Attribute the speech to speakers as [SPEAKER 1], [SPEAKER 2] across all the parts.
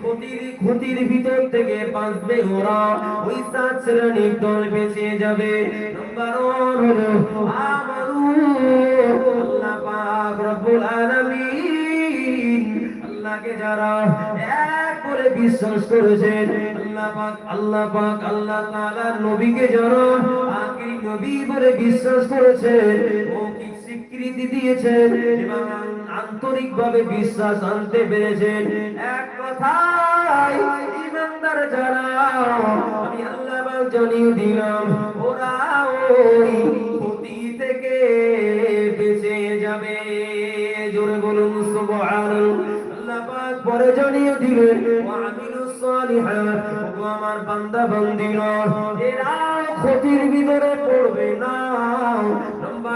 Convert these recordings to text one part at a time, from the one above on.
[SPEAKER 1] ক্ষতির ক্ষতির ভিতর থেকে বাঁচবে ওরা। ওই সাত দল বেঁচে যাবে। এক করে বিশ্বাস করেছেন, আল্লাহ আল্লাহ পাক, আল্লাহ তাআলা নবীকে যারা আখিরি নবী বলে বিশ্বাস করেছেন, মৌখিক স্বীকৃতি দিয়েছেন, এবং আন্তরিকভাবে বিশ্বাস আনতে পেরেছেন। এক কথায়, ইমানদার যারা, আমি আল্লাহ জানিয়ে দিলাম ওরা ওই ক্ষতি থেকে বেঁচে যাবে। জোরে বলুন, সুবহানাল্লাহ। পরে জানিয়ে দিলেন আমার বান্দা এরা ক্ষতির ভিতরে পড়বে না।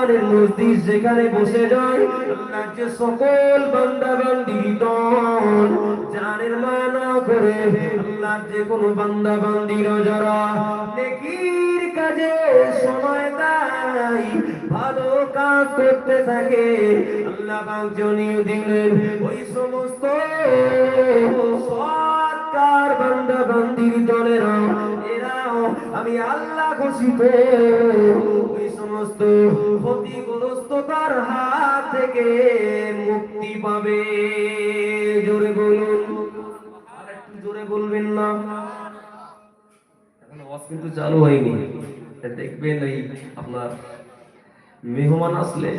[SPEAKER 1] কোরআনের মসজিদ যেখানে বসে যায় আল্লাহ যে সকল বান্দা বান্দি জানের মানা করে আল্লাহ যে কোনো বান্দা বান্দিরা যারা নেকির কাজে সময় দেয়, ভালো কাজ করতে থাকে, আল্লাহ পাক জানিয়ে দিলেন, ওই সমস্ত সৎকার বান্দা বান্দির দলেরা, এরাও আমি আল্লাহ ঘোষিত ওই সমস্ত ক্ষতিগ্রস্ততার হাত থেকে মুক্তি পাবে। জোরে বলুন। একটু জোরে বলবেন না। এখন কিন্তু চালু হয়নি। দেখবেন এই আপনার মেহমান আসলে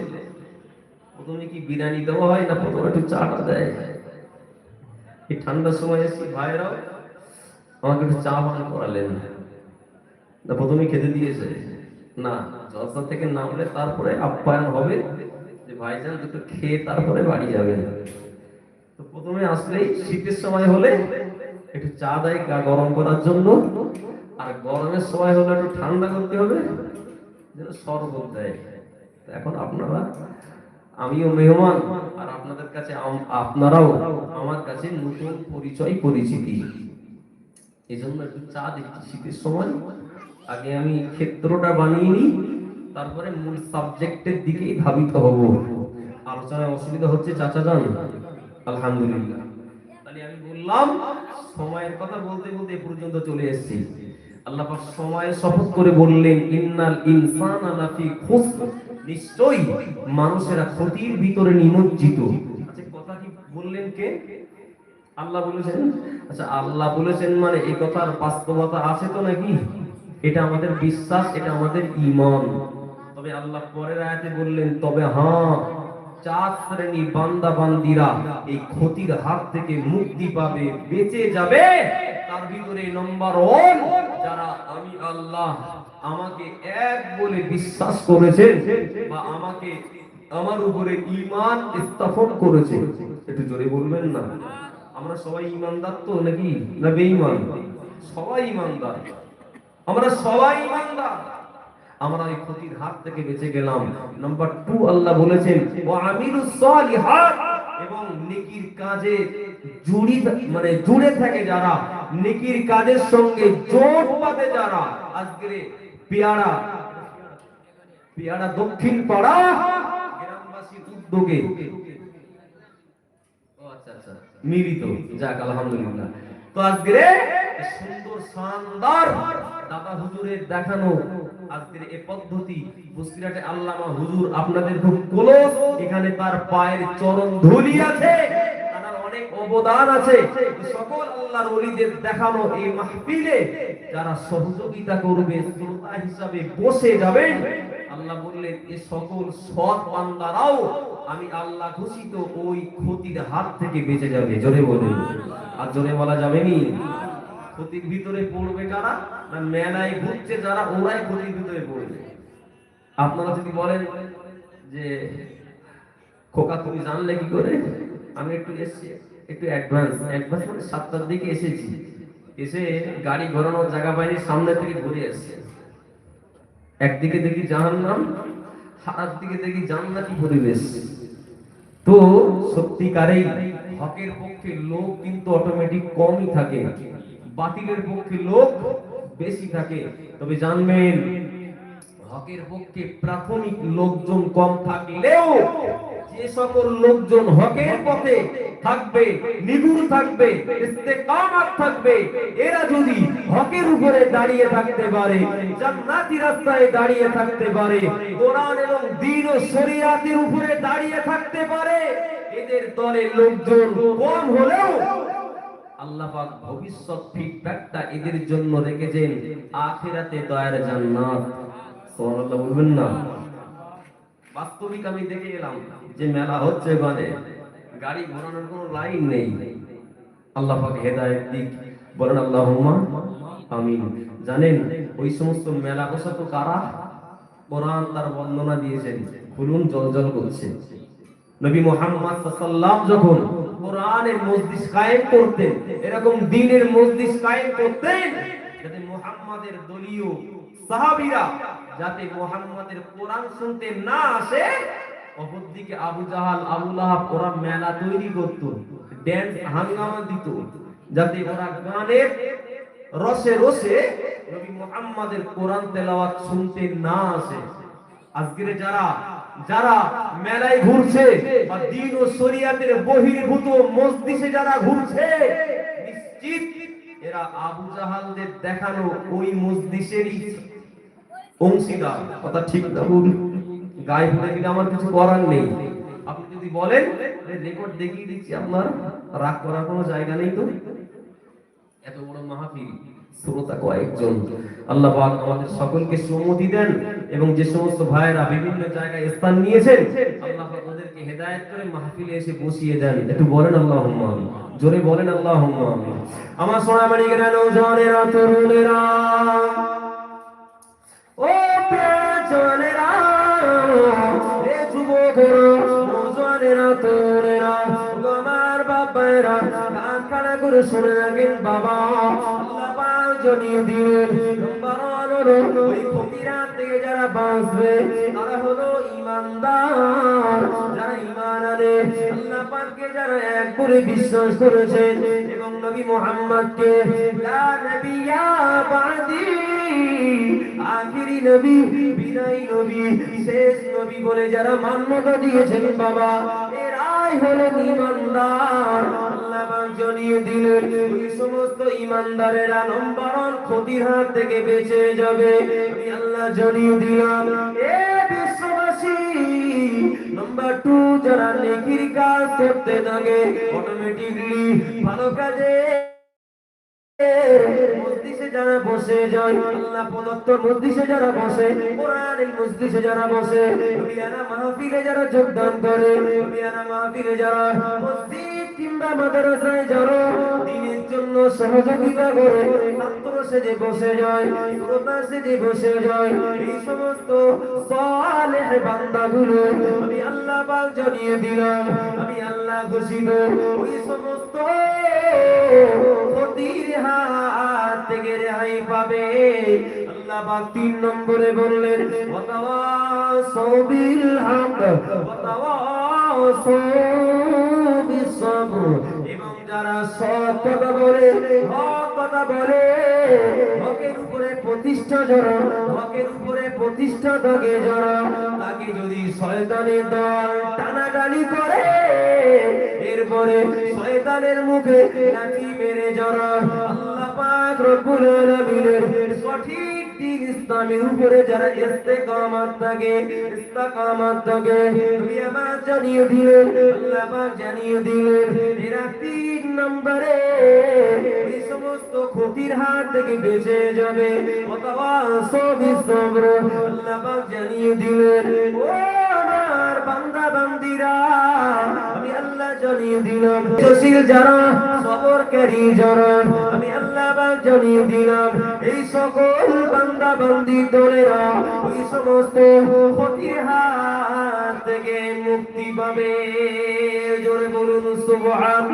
[SPEAKER 1] প্রথমে কি বিরিয়ানি দেওয়া হয় না প্রথমে একটু চাটা দেয়? এই ঠান্ডার সময় এসে ভাইরাও আমাকে একটু চা পান করালেন। না প্রথমে খেতে দিয়েছে। না জলসা থেকে নামলে তারপরে আপ্যায়ন হবে যে ভাইজান দুটো খেয়ে তারপরে বাড়ি যাবেন তো প্রথমে আসলেই শীতের সময় হলে একটু চা দেয় গা গরম করার জন্য। আর গরমের সময় হলে একটু ঠান্ডা করতে হবে, যেন শরবত দেয়। এখন আপনারা, আমিও মেহমান, আর আপনাদের কাছে আপনারাও আমার কাছে নতুন পরিচয় পরিচিতি। এই জন্য একটু চা দিচ্ছি শীতের সময়। আগে আমি ক্ষেত্রটা বানিয়ে নিই। তারপরে মূল সাবজেক্টের দিকেই ধাবিত হব। আলোচনায় অসুবিধা হচ্ছে চাচা যান আলহামদুলিল্লাহ। তাহলে আমি বললাম, সময়ের কথা বলতে বলতে এ পর্যন্ত চলে এসেছি। আল্লাহ পাক সময় শপথ করে বললেন, ইন্নাল ইনসানা লাফি খুসর। নিশ্চয়ই মানুষেরা ক্ষতির ভিতরে নিমজ্জিত। আচ্ছা কথা কি বললেন কে? আল্লাহ বলেছেন? আচ্ছা আল্লাহ বলেছেন মানে এই কথার বাস্তবতা আছে তো নাকি? এটা আমাদের বিশ্বাস, এটা আমাদের ঈমান তবে আল্লাহ পরের আয়াতে বললেন, তবে হ্যাঁ চার শ্রেণি বান্দা বান্দিরা এই ক্ষতির হাত থেকে মুক্তি পাবে, বেঁচে যাবে। তার ভিতরে নম্বর ওয়ান যারা আমি আল্লাহ আমাকে এক বলে বিশ্বাস করেছেন বা আমাকে আমার উপরে ঈমান স্থাপন করেছে। একটু জোরে বলবেন না। আমরা সবাই ইমানদার তো নাকি? না বেঈমান? সবাই ইমানদার আমরা সবাই ইমানদার আমরা এই ক্ষতির হাত থেকে বেঁচে গেলাম। নাম্বার টু আল্লাহ বলেছেন ও আমিরু এবং নেকির কাজে জুড়ি মানে জুড়ে থাকে যারা, নেকির কাজের সঙ্গে জোট যারা আজকে পেয়ারা পেয়ারা দক্ষিণ পাড়া গ্রামবাসীর উদ্যোগে আচ্ছা আচ্ছা মিলিত। যাক, আলহামদুলিল্লাহ। তো আজকে সুন্দর, শানদার দাদা হুজুরের দেখানো আজকের এই পদ্ধতি বসিরাটে আল্লামা হুজুর আপনাদের খুব ক্লোজ। এখানে তার পায়ের চরণ ধুলি আছে আমি আল্লাহ ঘোষিত ওই ক্ষতির হাত থেকে বেঁচে যাবে। জোরে বলুন। আর জোরে বলা যাবে নি? ক্ষতির ভিতরে পড়বে কারা? না মেলায় ঘুরছে যারা, ওরাই ক্ষতির ভিতরে পড়বে। আপনারা যদি বলেন যে, খোকা, তুমি জানলে কি করে? আমি একটু এসছি, একটু অ্যাডভান্স অ্যাডভান্স মানে সাতটার দিকে এসেছি। এসে গাড়ি ঘোরানোর জায়গা পাইনি সামনে থেকে ঘুরে এসছে একদিকে দেখি জাহান্নাম আর দিকে দেখি জান্নাতি পরিবেশ। তো সত্যিকারেই হকের পক্ষে লোক কিন্তু অটোমেটিক কমই থাকে। বাতিলের পক্ষে লোক বেশি থাকে। তবে জানবেন, হকের পক্ষে প্রাথমিক লোকজন কম থাকলেও যে সকল লোকজন হকের পথে থাকবে নিগুড় থাকবে থাকবে, এরা যদি হকের উপরে দাঁড়িয়ে থাকতে পারে, জান্নাতি রাস্তায় দাঁড়িয়ে থাকতে পারে, কোরআন এবং দ্বীন ও শরিয়াতের উপরে দাঁড়িয়ে থাকতে পারে, এদের দলে লোকজন কম হলেও আল্লাহ পাক ভবিষ্যৎ ফিডব্যাকটা এদের জন্য রেখেছেন, আখিরাতে দয়ার জান্নাত। সুবহানাল্লাহ বলবেন না? বাস্তবিক আমি দেখে এলাম যে মেলা হচ্ছে ওখানে গাড়ি ঘোরানোর কোনো লাইন নেই। আল্লাহ পাক হেদায়েত দিক, বলেন আল্লাহুম্মা আমিন। জানেন, ওই সমস্ত মেলা বসা তো কারা? কোরআন তার বর্ণনা দিয়েছেন, খুলুন জলজল করছে। নবী মোহাম্মদ সাল্লাল্লাহু যখন কোরআনের মজলিস কায়েম করতেন এরকম দ্বীনের মজলিস কায়েম করতেন যাতে মুহাম্মাদের দলীয় সাহাবীরা যাতে মুহাম্মাদের কোরআন শুনতে না আসে, অপরদিকে আবু জাহাল মেলা তৈরি করত ড্যান্স হাঙ্গামা দিত, যাতে ওরা গানের রসে রসে নবী মুহাম্মাদের কোরআন তেলাওয়াত শুনতে না আসে। আজকের যারা যারা মেলায় ঘুরছে বা দিন ও শরিয়াতের বহির্ভূত মসজিদে যারা ঘুরছে, নিশ্চিত এরা আবু জাহালদের দেখানো ওই মসজিদেরই অংশীদার। কথা ঠিক না, ভুল। গায়ে ফুটে দিলে আমার কিছু করার নেই। আপনি যদি বলেন রেকর্ড দেখিয়ে দিচ্ছি, আপনার রাগ করার কোনো জায়গা নেই তো? এত বড় মাহফিল, শ্রোতা কয়েকজন। আল্লাহ পাক আমাদের সকলকে সুমতি দেন। এবং যে সমস্ত ভাইয়েরা বিভিন্ন জায়গায় স্থান নিয়েছেন আল্লাহ পাক ওদেরকে হেদায়েত করে মাহফিলে এসে বসিয়ে দেন একটু বলেন আমিন। জোরে বলেন আমিন। আমার সোনা মানিকেরা নৌজওয়ানেরা তরুণেরা ও পেছনেরা এ যুবকেরা নৌজওয়ানেরা তরুণেরা আমার বাবারা কান খাড়া করে শুনে রাখেন বাবা আল্লাহ জানিয়ে দিলেন নম্বর ওই ফকিরাত থেকে যারা বাঁচবে, তারা হলো ইমানদার যারা ইমান আনে, আল্লাহ পাককে যারা এক করে বিশ্বাস করেছেন এবং নবী মুহাম্মদকে, লা নবিয়া বাদি, আখিরি নবী, বিদায়ী নবী, শেষ নবী বলে যারা মান্যতা দিয়েছেন বাবা, এরাই হলো ইমানদার আল্লাহ জানিয়ে দিলেন। ওই সমস্ত ইমানদারেরা নম্বর ক্ষতির হাত থেকে বেঁচে যাবে। আমি আল্লাহ জানিয়ে দিলাম, এ বিশ্ববাসী, নাম্বার টু যারা নেকির কাজ করতে থাকে অটোমেটিকলি ভালো কাজে মসজিদে যারা বসে যায়, আল্লাহ প্রদত্ত মসজিদে যারা বসে, কোরআনের মসজিদে যারা বসে দুনিয়ানা মাহফিলে যারা যোগদান করে দুনিয়ানা মাহফিলে যারা মসজিদ কিংবা মাদ্রাসায় যারা দিনের জন্য সহযোগিতা করে ছাত্র সেজে বসে যায়, শ্রোতা সেজে বসে যায়। এই সমস্ত সালেহ বান্দাগুলো আমি আল্লাহ পাক জানিয়ে দিলাম, আমি আল্লাহ ঘোষিত। ওই সমস্ত ক্ষতির হাত থেকে রেহাই পাবে। আল্লাহ পাক তিন নম্বরে বললেন ওয়াতাওয়াসাউ বিল হক ওয়াতাওয়াসাউ বিস সবর এবং যারা সৎ কথা বলে হক কথা বলে। হকের উপরে প্রতিষ্ঠা জড়া হকের উপরে প্রতিষ্ঠা থাকে জড়া। তাকে যদি শয়তানের দল টানাটানি করে, এরপরে শয়তানের মুখে লাঠি মেরে জড়া। আল্লাহ পাক রব্বুল আলামিনের সঠিক দিন ইসলামের উপরে যারা ইস্তেকামাত থাকে ইস্তেকামাত থাকে নবী আমার জানিয়ে দিলেন আল্লাহ জানিয়ে দিলেন, এরা তিন নম্বরে এই সমস্ত ক্ষতির হাত থেকে বেঁচে যাবে। অথবা সবই সবর আল্লাহ পাক জানিয়ে দিলেন, ও আমার বান্দা বান্দিরা আমি আল্লাহ জানিয়ে দিলাম। যারা, সবরকারী যারা আমি জানিয়ে দিলাম। এই সকল বান্দা বান্দি দলেরা ওই সমস্ত থেকে মুক্তি পাবে। জোরে বলুন, সুবহান।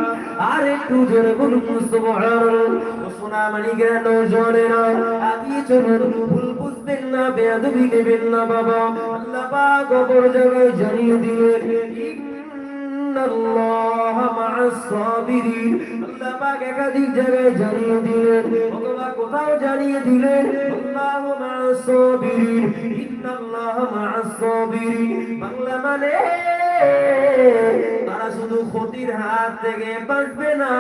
[SPEAKER 1] আর একটু জোরে বলুন, সুবহান। সোনা মানিকেরা নৌজনেরা আগিয়ে চলুন, ভুল বুঝবেন না, বেয়াদবি নেবেন না, বাবা। আল্লাহ পাক অপর জায়গায় জানিয়ে দিলেন ইন্নাল্লাহা মা'আস সাবিরিন। আল্লাহ পাক একাধিক জায়গায় জানিয়ে দিলেন, অথবা কোথাও জানিয়ে দিলেন, আল্লাহু মা'আস সাবিরিন। ইন্নাল্লাহা মা'আস সাবিরিন। বাংলা মানে তারা শুধু ক্ষতির হাত থেকে বাঁচবে না,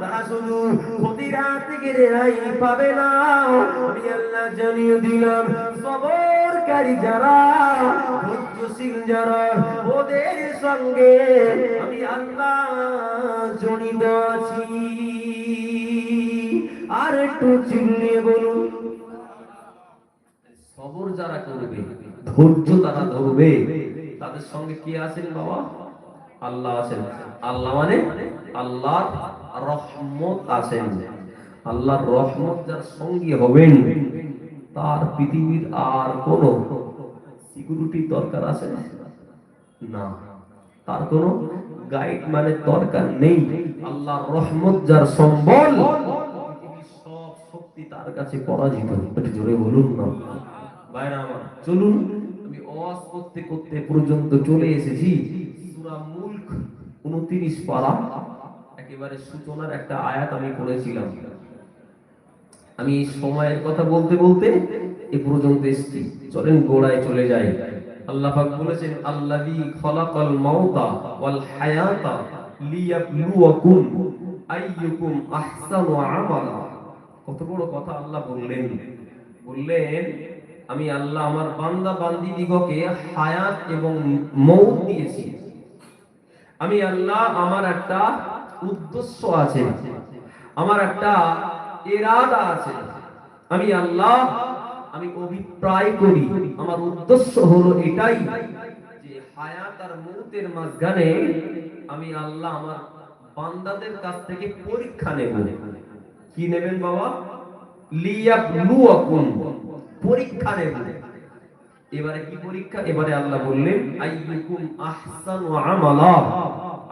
[SPEAKER 1] তারা শুধু ক্ষতির হাত থেকে রেহাই পাবে না। আমি আল্লাহ জানিয়ে দিলাম সবরকারী যারা ধৈর্যশীল যারা, ওদের সঙ্গে আমি আল্লাহ জড়িত আছি। আর একটু চিল্লিয়ে বলুন। সবর যারা করবে, ধৈর্য তারা ধরবে। তাদের সঙ্গে কি আছেন বাবা? আল্লাহ আছেন। আল্লাহ মানে আল্লাহর রহমত আছেন। আল্লাহর রহমত যার সঙ্গী হবেন। তার পৃথিবীর আর কোন সিকিউরিটি দরকার আছে না? তার কোনো গাইড মানে দরকার নেই। আল্লাহর রহমত যার সম্বল তার কাছে পরাজিত। জোরে বলুন না। ভাইরা আমার, চলুন, আমি ওয়াজ করতে করতে পর্যন্ত চলে এসেছি। সূরা মুলক 29 পারা, একেবারে সূচনার একটা আয়াত আমি পড়েছিলাম। আমি সময়ের কথা বলতে বলতে এ পর্যন্ত এসেছি। চলেন গোড়ায় চলে যাই। আল্লাহ পাক বলেছেন, আল্লাযী খলাকাল মাউতা ওয়াল হায়াতা লিয়াবলুয়াকুম আইয়ুকুম আহসানু আমালা। কত বড় কথা আল্লাহ বললেন। বললেন, আমি আল্লাহ আমার বান্দা বান্দি দিগকে হায়াত এবং মৌত দিয়েছি। আমি আল্লাহ আমার একটা উদ্দেশ্য আছে। আমার একটা ইরাদা আছে। আমি আল্লাহ, আমি অভিপ্রায় করি। আমার উদ্দেশ্য হলো এটাই যে হায়াত আর মৌতের মাঝখানে আমি আল্লাহ আমার বান্দাদের কাছ থেকে পরীক্ষা নেব। কি নেবেন বাবা? লিয়াবলুয়াকুম, পরীক্ষা নেব। এবারে কি পরীক্ষা? এবারে আল্লাহ বললেন, আইয়ুকুম আহসানু আমালা।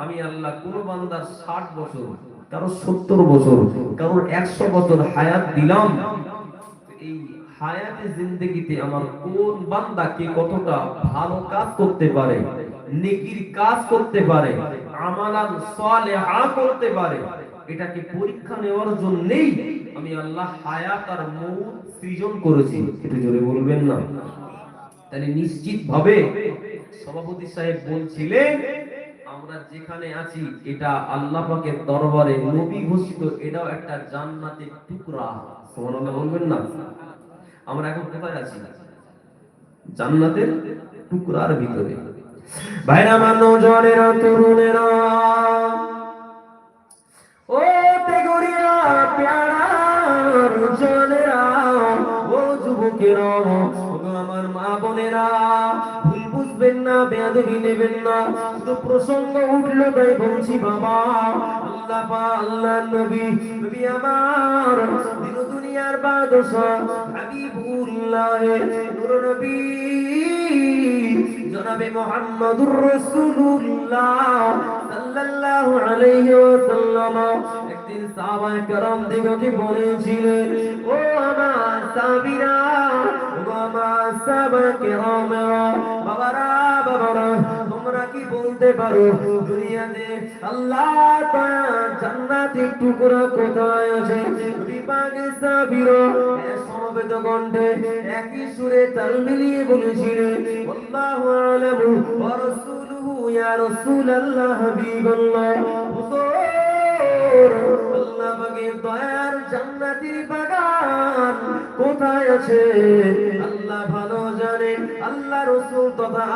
[SPEAKER 1] আমি আল্লাহ কোন বান্দার 60 বছর কারও 70 বছর কারও 100 বছর হায়াত দিলাম। এটাকে পরীক্ষা নেওয়ার জন্যই আমি আল্লাহ হায়াত আর মৌত সৃজন করেছি। একটু জোরে বলবেন না? তাহলে নিশ্চিত ভাবে সভাপতি সাহেব বলছিলেন আমরা যেখানে আছি, এটা আল্লাহ পাকের দরবারে নবী ঘোষিত, এটাও একটা জান্নাতের টুকরা। সুবহানাল্লাহ বলবেন না? আমরা এখন কোথায় আছি? জান্নাতের টুকরার ভিতরে। ভাইরা মানুষজনেরা তরুণেরা, ও তেগরিয়া প্যারার জনেরা ও যুবকেরা না, বেয়াদবি নেবেন না। তো প্রসঙ্গ উঠল তাই বলছি, বাবা, আল্লাহ পা আল্লাহ নবী নবী আমার দিন দুনিয়ার বাদশা হাবিবুল্লাহ, নূর নবী, জনাবে সাল্লাল্লাহু আলাইহি একদিন সাহাবায়ে দিগকে বলেছিলেন, ও আমার সাহাবীরা তোমরা কি বলতে পারো? দুনিয়াতে আল্লাহ জান্নাতের টুকরা কোথায় আছে? বিপাকে সাহাবীরা সমবেত কণ্ঠে একই সুরে তাল মিলিয়ে বলেছিলেন, আল্লাহু আলামু ওয়া রাসূলুহু আল্লাহ পাকের দয়ার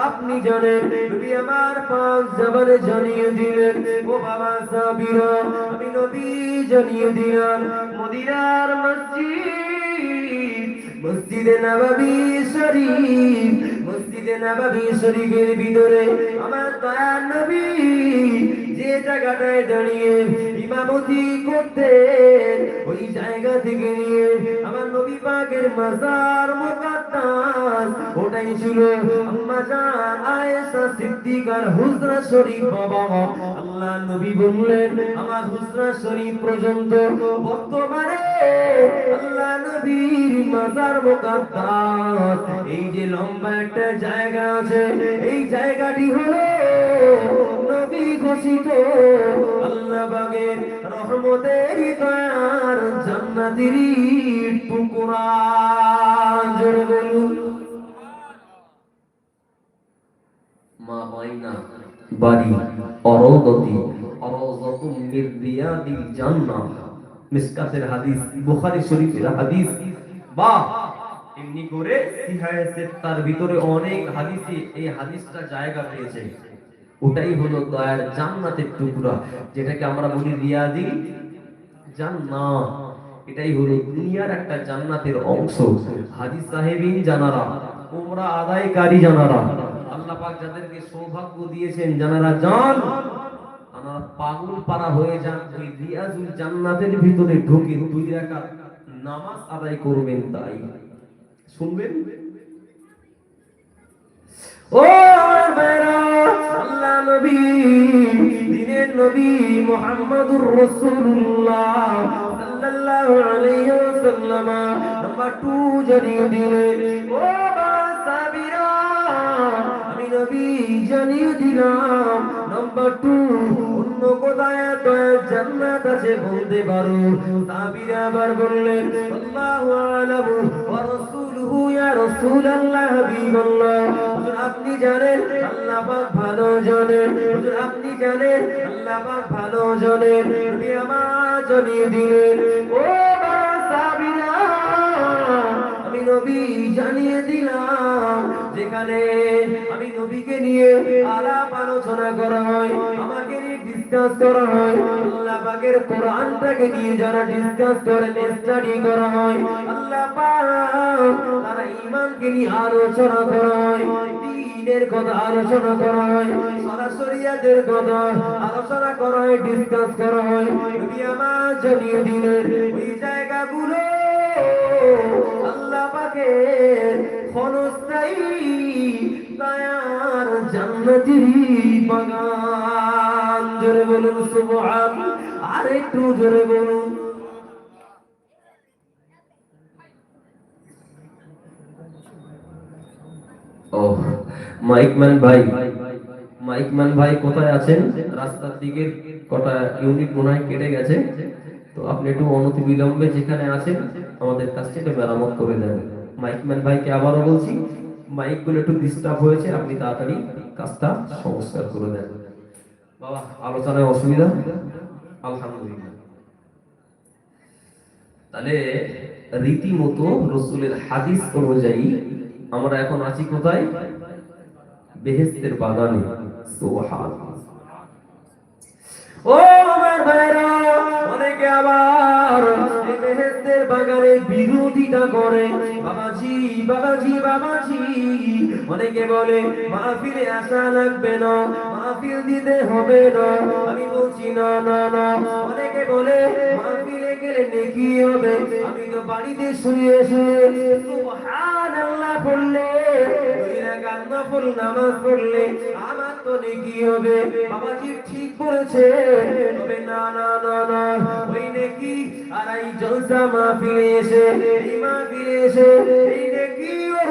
[SPEAKER 1] আপনি জানেন জানিয়ে দিলেন, ও বাবা সাবিরা আমি নবী জানিয়ে দিলাম, মদিনার মসজিদ, মসজিদে নববী শরীফ মসজিদে নববী শরীফের ভিতরে, আমার দয়ার নবী যে জায়গাটায় দাঁড়িয়ে ইমামতি করতেন, ওই জায়গা থেকে নিয়ে নবী পাকের মাজার মুকাদ্দাস। ওটাই ছিল আম্মা জান, আয়েশা সিদ্দিকার হুজরা শরীফ বাবা। আল্লাহ নবী বললেন, আমার হুজরা শরীফ পর্যন্ত বর্তমানে আল্লাহ নবীর মাজার মুকাদ্দাস। এই যে লম্বা একটা জায়গা আছে, এই জায়গাটি হলো নবী বিকশিত আল্লাহ বাগের রহমতের দয়ার জান্নাতেরই টুকরা জোরে বলুন। মা বাইনা বাড়ি অরদতি অরদতুম মির রিয়াদিল জান্নাহ। মিসকাতের হাদিস বুখারী শরীফের হাদিস। বাহ! এমনি করে সিহায়ে সিত্তার ভিতরে অনেক হাদিসে এই হাদিসটা জায়গা পেয়েছে। ওটাই হলো দয়ার জান্নাতের টুকরা, যেটাকে আমরা বলি রিয়াদিল জান্নাত। এটাই হলো দুনিয়ার একটা জান্নাতের অংশ। হাজি সাহেবিন জানারা, উমরা আদায়কারী জানারা। আল্লাহ পাক যাদেরকে সৌভাগ্য দিয়েছেন, জানারা, জান, আমার পাগল পারা হয়ে যান, ওই রিয়াজুল জান্নাতের ভিতরে ঢুকে দুই নামাজ আদায় করবেন তাই। শুনবেন? ও আমার ভাইরা, আল্লাহ নবী দিনের নবী মুহাম্মদুর রাসূলুল্লাহ সাল্লাল্লাহু আলাইহি ওয়াসাল্লাম নাম্বার 2 জানিয়ে দিলেন। ও সাবিরা আমি নবী জানিয়ে দিলাম নাম্বার 2 অন্য কোথায় জান্নাত আছে বলতে পারো। সাবিরা আবার বললেন, আল্লাহু আলামু ওয়া রাসূলুহু ইয়া রাসূলুল্লাহ আপনি জানেন, আল্লাহ পাক ভালো জানেন আপনি জানেন, আল্লাহ পাক ভালো জানেন আমার দিলেন। ও নবী জানিয়ে দিলাম, যেখানে আমি নবীকে নিয়ে আলাপ আলোচনা করা হয়, আমাকে নিয়ে ডিসকাস করা হয়, আল্লাহ কোরআনটাকে নিয়ে যারা ডিসকাস করে স্টাডি করা হয়, আল্লাহ তারা ঈমানকে নিয়ে আলোচনা করা হয় আলোচনা করা হয় সরাসরিয়াদের কথা আলোচনা করা হয় ডিসকাস করা হয় ওই জায়গাগুলো আল্লাহ পাকের ক্ষণস্থায়ী দয়ার জান্নাতি বাগান। জোরে বলুন ভাই কোথায় আছেন? রাস্তার দিকের কটা ইউনিট মনে হয় কেটে গেছে। তো আপনি একটু অনতি বিলম্বে যেখানে আছেন, আমাদের কাজটা একটু মেরামত করে মাইকম্যান ভাইকে আবারও বলছি একটু ডিস্টার্ব হয়েছে, আপনি তাড়াতাড়ি কাজটা সংস্কার করে দেন। বাবা, আলোচনায় অসুবিধা? আলহামদুলিল্লাহ। তাহলে রীতিমতো রসুলের হাদিস অনুযায়ী আমরা এখন আছি কোথায়? বেহেস্তের বাগানে। ও অনেকে বিরোধিতা করে। বাবাজি বাবাজি বাবাজি। অনেকে বলে, মাহফিলে আসা লাগবে না, মাহফিল দিতে হবে না। আমি বলছি, না না না। অনেকে বলে, মাহফিলে গেলে নেকি হবে? আমি তো বাড়িতে শুয়ে শুয়ে বললে দুই কান্না ফুল নামাজ পড়লে আমার তো নেকি হবে। বাবাজি ঠিক বলেছে না না না না, ওই নেকি আর এই জলসা এসে, এই এসে, এই